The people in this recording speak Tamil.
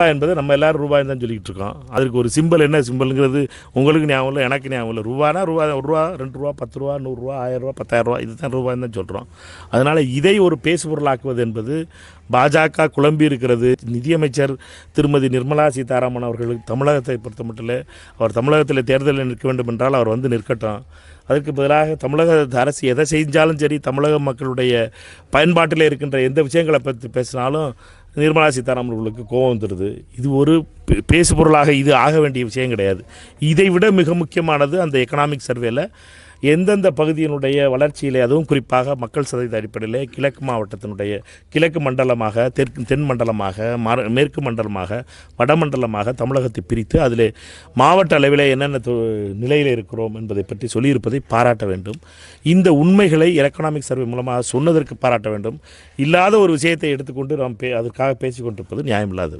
ரூபாய் என்பது நம்ம எல்லாரும் ரூபாய் தான் சொல்லிக்கிட்டு இருக்கோம். அதுக்கு ஒரு சிம்பிள் என்ன சிம்பிள்ங்கிறது உங்களுக்கு ஞாபகம் இல்லை எனக்கு ஞாபகம் இல்லை. ரூபானா ரூபா ஒரு ரூபா ரெண்டு ரூபா பத்து ரூபா நூறுரூவா ஆயிரம் ரூபா பத்தாயிரம் ரூபா இதுதான் ரூபாய் தான் சொல்கிறோம் அதனால் இதை ஒரு பேசுபொருளாக்குவது என்பது பாஜக குழம்பி இருக்கிறது. நிதியமைச்சர் திருமதி நிர்மலா சீதாராமன் அவர்களுக்கு தமிழகத்தை பொறுத்த மட்டும் அவர் தமிழகத்தில் தேர்தலில் நிற்க வேண்டும் என்றால் அவர் வந்து நிற்கட்டும். அதற்கு பதிலாக தமிழக அரசு எதை செஞ்சாலும் சரி தமிழக மக்களுடைய பயன்பாட்டில் இருக்கின்ற எந்த விஷயங்களை பற்றி பேசினாலும் நிர்மலா சீதாராமன் அவர்களுக்கு கோபம் வந்துடுது. இது ஒரு பேசுபொருளாக இது ஆக வேண்டிய விஷயம் கிடையாது. இதை விட மிக முக்கியமானது அந்த எக்கனாமிக் சர்வேல எந்தெந்த பகுதியினுடைய வளர்ச்சியிலே அதுவும் குறிப்பாக மக்கள் சதவீத அடிப்படையில் கிழக்கு மாவட்டத்தினுடைய கிழக்கு மண்டலமாக தெற்கு தென் மண்டலமாக மேற்கு மண்டலமாக வடமண்டலமாக தமிழகத்தை பிரித்து அதில் மாவட்ட அளவில் என்னென்ன தொ- நிலையில் இருக்கிறோம் என்பதை பற்றி சொல்லியிருப்பதை பாராட்ட வேண்டும். இந்த உண்மைகளை எலக்ட்ரானிக் சர்வே மூலமாக சொன்னதற்கு பாராட்ட வேண்டும். இல்லாத ஒரு விஷயத்தை எடுத்துக்கொண்டு நாம் பே அதற்காக பேசிக்கொண்டிருப்பது நியாயமில்லாத